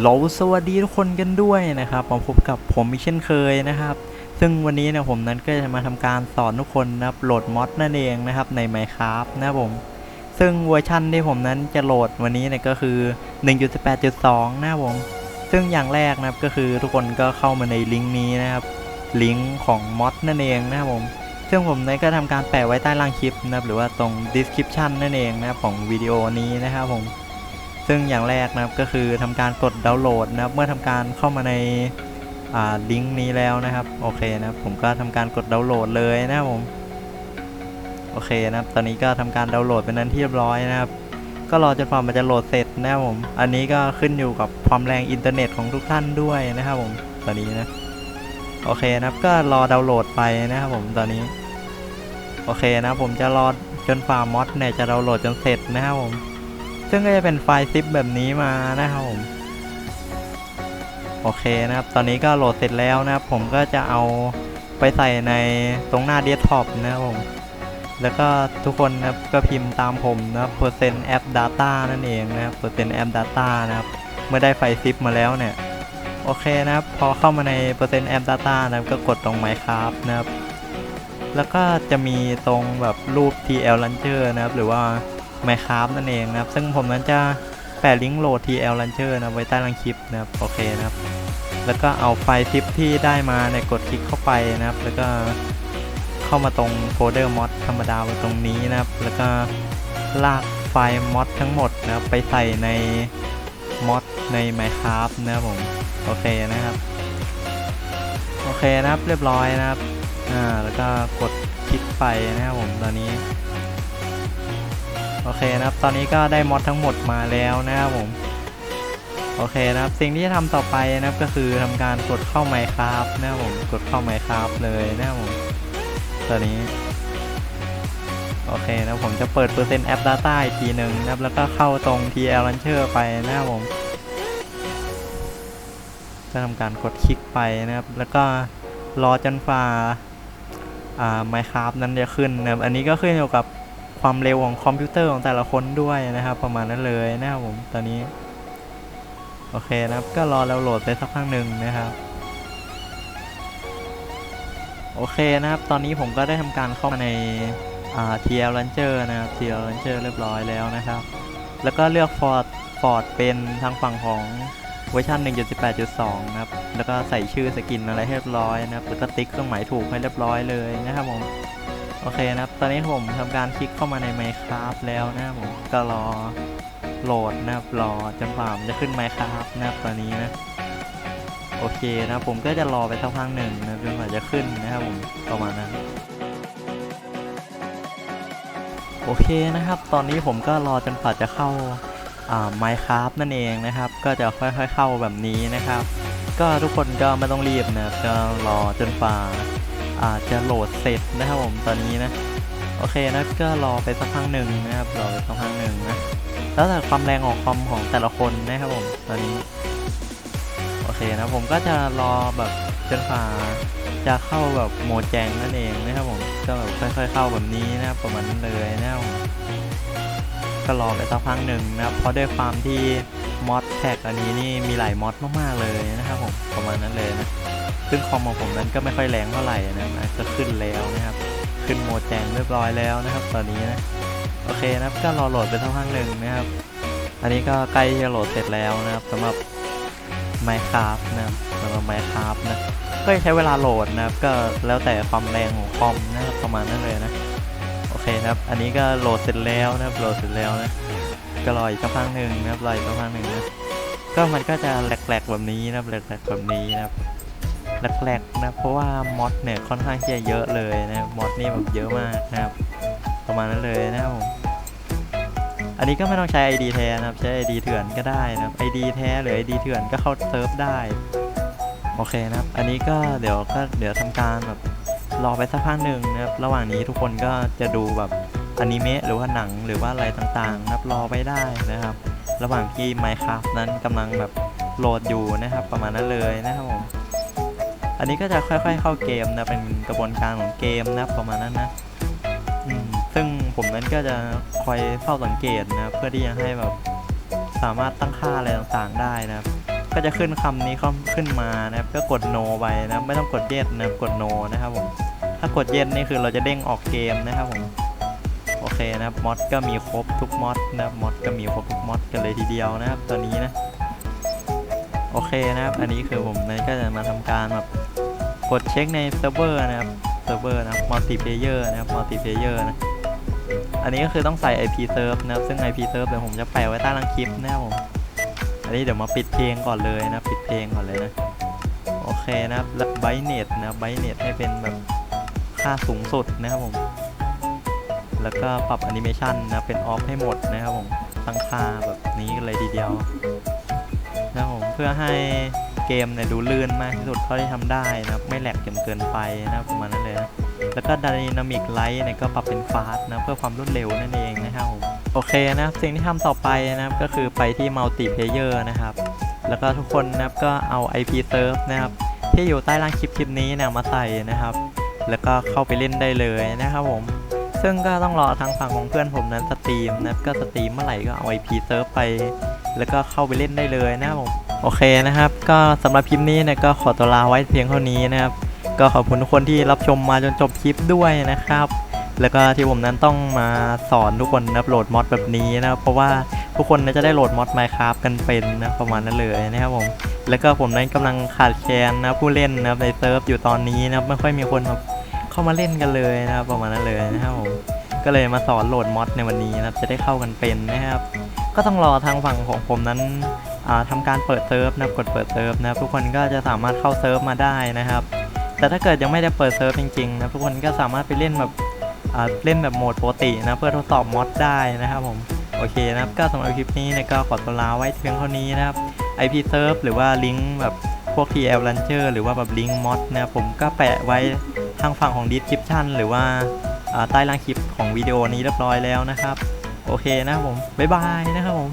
โหลสวัสดีทุกคนกันด้วยนะครับมาพบกับผมอีกเช่นเคยนะครับ ซึ่งวันนี้เนะผมนั้นก็จะมาทำการสอนทุกคนนะครับโหลดมอดนั่นเองนะครับใน Minecraft นะครับผม ซึ่งเวอร์ชันที่ผมนั้นจะโหลดวันนี้เนี่ยก็คือ 1.18.2 นะครับผม ซึ่งอย่างแรกนะครับก็คือทุกคนก็เข้ามาในลิงก์นี้นะครับลิงก์ของมอดนั่นเองนะครับผม ซึ่งผมนั้นก็ทำการแปะไว้ใต้ล่างคลิปนะครับหรือว่าตรง description นั่นเองนะครับของวิดีโอนี้นะครับผม ซึ่งอย่างแรกนะครับก็คือทำการกดดาวน์โหลดนะครับ เมื่อทำการเข้ามาในอ่าลิงก์นี้แล้วนะครับโอเคนะครับผมก็ทำการกดดาวน์โหลดเลยนะครับผมโอเคนะครับ ตอนนี้ก็ทำการดาวน์โหลดเป็นนั้นที่เรียบร้อยนะครับ ก็รอจนกว่ามันจะโหลดเสร็จนะครับผมอันนี้ก็ขึ้นอยู่กับความแรงอินเทอร์เน็ตของทุกท่านด้วยนะครับผมตอนนี้นะโอเคนะครับก็รอดาวน์โหลดไปนะครับผมตอนนี้โอเคนะครับผมจะรอจนฝ่ามอดเนี่ยจะดาวน์โหลดจนเสร็จนะครับผม ซึ่งก็จะเป็นไฟล์ซิปแบบนี้มานะครับผม โอเคนะครับ ตอนนี้ก็โหลดเสร็จแล้วนะครับ ผมก็จะเอาไปใส่ในตรงหน้าเดสก์ท็อปนะครับผม แล้วก็ทุกคนนะครับก็พิมพ์ตามผมนะครับ percent app data นั่นเองนะครับ percent app data นะครับ เมื่อได้ไฟล์ซิปมาแล้วเนี่ย โอเคนะครับ พอเข้ามาใน percent app data นะครับ ก็กดตรง Minecraft นะครับ แล้วก็จะมีตรงแบบรูป TL launcher นะครับ หรือว่า Minecraft นั่นเองนะครับ ซึ่งผมนั้นจะแปะลิงก์โหลด TL launcher นะไว้ใต้ล่างคลิปนะครับ โอเคนะครับ แล้วก็เอาไฟล์ซิปที่ได้มาในกดคลิกเข้าไปนะครับ แล้วก็เข้ามาตรงโฟลเดอร์มอดธรรมดาไว้ตรงนี้นะครับ แล้วก็ลากไฟล์มอดทั้งหมดนะครับไปใส่ในมอดใน Minecraft นะครับผม โอเคนะครับ โอเคนะครับเรียบร้อยนะครับ อ่า แล้วก็กดคลิกไปนะครับผมตอนนี้ อเคนะครับ ตอนนี้ก็ได้มอดทั้งหมดมาแล้วนะครับผมโอเคนะครับ สิ่งที่จะทำต่อไปนะครับก็คือทำการกดเข้า Minecraft นะครับผมกดเข้า Minecraft เลยนะครับผมตอนนี้โอเคนะผมจะเปิดเปอร์เซ็นต์แอป Data อีกทีหนึ่งนะครับแล้วก็เข้าตรง TL Launcher ไปนะครับผมจะทำการกดคลิกไปนะครับ แล้วก็รอจนฝ่าอ่า Minecraft นั้นจะขึ้นนะครับอันนี้ก็ขึ้นอยู่กับ ความเร็วของคอมพิวเตอร์ของแต่ละคนด้วยนะครับ ประมาณนั้นเลยนะครับผมตอนนี้ โอเคนะครับ ก็รอแล้วโหลดไปสักพักหนึ่งนะครับโอเคนะครับ ตอนนี้ผมก็ได้ทำการเข้ามาในอ่า TL Launcher นะครับ TL Launcher เรียบร้อยแล้วนะครับ แล้วก็เลือก Ford Ford เป็นทางฝั่งของเวอร์ชัน1.18.2 นะครับ แล้วก็ใส่ชื่อสกินอะไรให้เรียบร้อยนะครับ แล้วก็ติ๊กเครื่องหมายถูกให้เรียบร้อยเลยนะครับผม โอเคนะครับ ตอนนี้ผมทำการคลิกเข้ามาใน Minecraft แล้วนะครับผมก็รอโหลดนะครับรอจนกว่ามันจะขึ้น Minecraft นะครับตอนนี้นะ โอเคนะครับผมก็จะรอไปสักพักหนึ่งนะจนกว่าจะขึ้นนะครับผมประมาณนั้นโอเคนะครับ ตอนนี้ผมก็รอจนกว่าจะเข้าอ่า Minecraft นั่นเองนะครับ ก็จะค่อยๆเข้าแบบนี้นะครับ ก็ทุกคนก็ไม่ต้องรีบนะครับก็รอจนกว่า อาจจะโหลดเสร็จนะครับผมตอนนี้นะโอเคนะก็รอไปสักพักหนึ่งนะครับรอไปสักพักหนึ่งนะแล้วแต่ความแรงของคอมของแต่ละคนนะครับผมตอนนี้โอเคนะผมก็จะรอแบบจนกว่าจะเข้าแบบโหมดแจงนั่นเองนะครับผมก็แบบค่อยๆเข้าแบบนี้นะครับประมาณนั้นเลยนะครับก็รอไปสักพักหนึ่งนะครับเพราะด้วยความที่มอดแท็กอันนี้นี่มีหลายมอดมากๆเลยนะครับผมประมาณนั้นเลยนะ ซึ่งคอมของผมนั้นก็ไม่ค่อยแรงเท่าไหร่นะมันก็ขึ้นแล้วนะครับ ขึ้นโมดแจงเรียบร้อยแล้วนะครับ ตอนนี้นะโอเคนะครับก็รอโหลดไปสักพักหนึ่งนะครับ อันนี้ก็ใกล้จะโหลดเสร็จแล้วนะครับสำหรับ Minecraft นะครับสำหรับ Minecraft นะก็ใช้เวลาโหลดนะครับ ก็แล้วแต่ความแรงของคอมนะครับประมาณนั้นเลยนะโอเคนะครับ อันนี้ก็โหลดเสร็จแล้วนะครับโหลดเสร็จแล้วนะก็รออีกสักพักหนึ่งนะครับรออีกสักพักหนึ่งนะก็มันก็จะแหลกๆแบบนี้นะครับแหลกๆแบบนี้นะครับ แหลกๆนะเพราะว่ามอดเนี่ยค่อนข้างที่จะเยอะเลยนะมอดนี่แบบเยอะมากนะครับประมาณนั้นเลยนะครับอันนี้ก็ไม่ต้องใช้ ID แท้นะครับ ใช้ ID เถื่อนก็ได้นะครับ ID แท้หรือ ID เถื่อนก็เข้าเซิร์ฟได้โอเคนะครับ อันนี้ก็เดี๋ยวก็เดี๋ยวทำการแบบรอไปสักพักหนึ่งนะครับ ระหว่างนี้ทุกคนก็จะดูแบบอนิเมะหรือว่าหนังหรือว่าอะไรต่างๆนะครับรอไปได้นะครับ ระหว่างที่ Minecraft นั้นกำลังแบบโหลดอยู่นะครับ ประมาณนั้นเลยนะครับผม อันนี้ก็จะค่อย ๆ เข้าเกมนะ เป็นกระบวนการของเกมนะประมาณนั้นนะซึ่งผมนั้นก็จะคอยเฝ้าสังเกตนะเพื่อที่จะให้แบบสามารถตั้งค่าอะไรต่างๆได้นะครับ ก็จะขึ้นคำนี้ขึ้นมานะครับก็กด no ไปนะไม่ต้องกด yes นะกด no นะครับผมถ้ากด yes นี่คือเราจะเด้งออกเกมนะครับผมโอเคนะครับมอดก็มีครบทุกมอดนะมอดก็มีครบทุกมอดกันเลยทีเดียวนะครับตอนนี้นะ โอเคนะครับ อันนี้คือผมนะก็จะมาทำการแบบกดเช็คในเซิร์ฟเวอร์นะครับ เซิร์ฟเวอร์นะครับมัลติเพเยอร์นะครับมัลติเพเยอร์นะ อันนี้ก็คือต้องใส่ IP serve นะครับ ซึ่ง IP serve เดี๋ยวผมจะแปะไว้ใต้ล่างคลิปนะครับผม อันนี้เดี๋ยวมาปิดเพลงก่อนเลยนะ ปิดเพลงก่อนเลยนะ โอเคนะครับแล้วไบเน็ตนะไบเน็ตให้เป็นแบบค่าสูงสุดนะครับผม แล้วก็ปรับแอนิเมชันนะ เป็นออฟให้หมดนะครับผม ตั้งค่าแบบนี้กันเลยทีเดียวนะครับผม พื่อให้เกมเนี่ยดูลื่นมากที่สุดเท่าที่ทำได้นะครับไม่แหลกจนเกินไปนะครับประมาณนั้นเลยนะแล้วก็ Dynamic Light เนี่ยก็ปรับเป็นฟาสนะเพื่อความรวดเร็วนั่นเองนะครับผมโอเคนะครับสิ่งที่ทำต่อไปนะครับก็คือไปที่ Multiplayer นะครับแล้วก็ทุกคนนะครับก็เอา IP Serve นะครับที่อยู่ใต้ล่างคลิปคลิปนี้เนี่ยมาใส่นะครับ แล้วก็เข้าไปเล่นได้เลยนะครับผมซึ่งก็ต้องรอทางฝั่งของเพื่อนผมนั้นสตรีมนะก็สตรีมเมื่อไหร่ก็เอา IP Serve ไป แล้วก็เข้าไปเล่นได้เลยนะครับผม โอเคนะครับ ก็สำหรับคลิปนี้นี่ยก็ขอตัวลาไว้เพียงเท่านี้นะครับ ก็ขอบคุณทุกคนที่รับชมมาจนจบคลิปด้วยนะครับ แล้วก็ที่ผมนั้นต้องมาสอนทุกคนนะโหลดมอดแบบนี้นะครับเพราะว่าทุกคนน่าจะได้โหลดมอด Minecraft กันเป็นนะประมาณนั้นเลยนะครับผมแล้วก็ผมนั้นกำลังขาดแคลนนะผู้เล่นนะในเซิร์ฟอยู่ตอนนี้นะไม่ค่อยมีคนเข้ามาเล่นกันเลยนะครับประมาณนั้นเลยนะครับผมก็เลยมาสอนโหลดมอดในวันนี้นะครับจะได้เข้ากันเป็นนะครับ ก็ต้องรอทางฝั่งของผมนั้น อ่าทำการเปิดเซิร์ฟนะกดเปิดเซิร์ฟนะทุกคนก็จะสามารถเข้าเซิร์ฟมาได้นะครับ แต่ถ้าเกิดยังไม่ได้เปิดเซิร์ฟจริงๆนะทุกคนก็สามารถไปเล่นแบบเล่นแบบโหมดปกตินะเพื่อทดสอบมอดได้นะครับผมโอเคนะครับก็สำหรับคลิปนี้นี่ยก็ขอตัวลาไว้เพียงเท่านี้นะครับ IP serve หรือว่าลิงก์แบบพวก TL Launcher หรือว่าแบบลิงก์มอดนะผมก็แปะไว้ทางฝั่งของ description หรือว่าอ่าใต้ล่างคลิปของวิดีโอนี้เรียบร้อยแล้วนะครับ โอเคนะครับผม บ๊ายบายนะครับผม